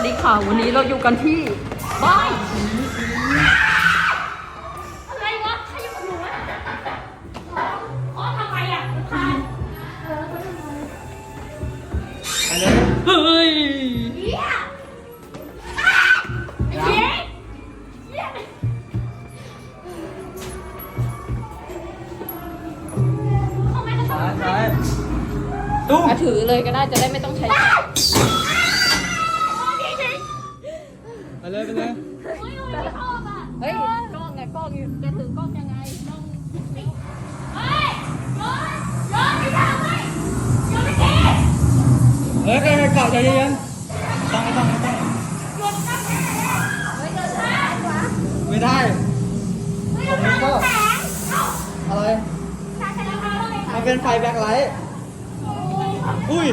วัสดีค่ะ วันนี้เราอยู่กันที่บ้านอะไรวะใครอยู่กับหนูวะอ๋อทำไมอะทานเออเขาทำไมไปเลยเฮ้ยเฮียไอ้เฮียเฮียเขาไม่ได้ทำซ้ายอะไรซ้ายตุ้มมาถือเลยก็ได้จะได้ไม่ต้องใช้ไป เลยไปเลยไม่รู้ไม่ชอบอะเฮ้ยกล้องไงกล้องอยู่จะถือกล้องยังไงกล้องเฮ้ยย้อนย้อนไม่ได้เว้ยย้อนไม่ได้เฮ้ยใครใครเกาะใจเย็นๆต้องไม่ต้องไม่ต้องย้อนตั้งแต่เฮ้ยเดินได้วะไม่ได้เฮ้ยเราทำแสงเอ้าอะไรแสงแสงอะไรเลยมันเป็นไฟแบ็คไลท์อุ้ย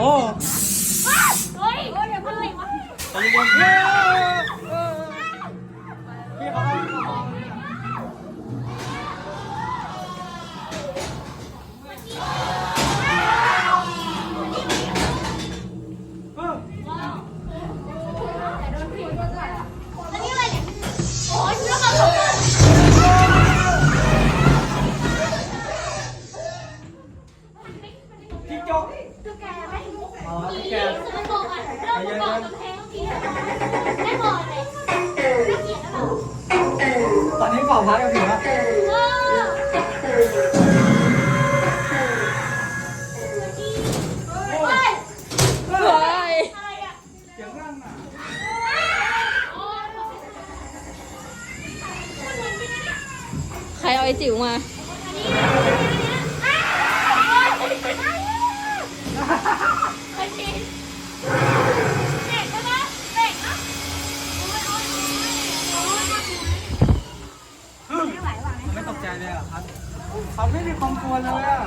อ้เฮ้ยเฮ้ยอย่าพูดเลยวะใจเย็นๆเย้เออพี่เขาเขามองเอออั แกสมันบอกอะเรื่องประกกำแพงทีไม่บอกเลยน่เกียดนะเราตอนนี้เป่าพัดกันอยู่นะเออเฮ้ยเฮ้ยอะไรอะเสียงรั่งอะโอ้ยมันเหมือนจริงนะเนี่ยใครเอาไอจิ๋วมา ไม่ตกใจเลยเหรอครับเขาไม่มีความกลัวเลยอะ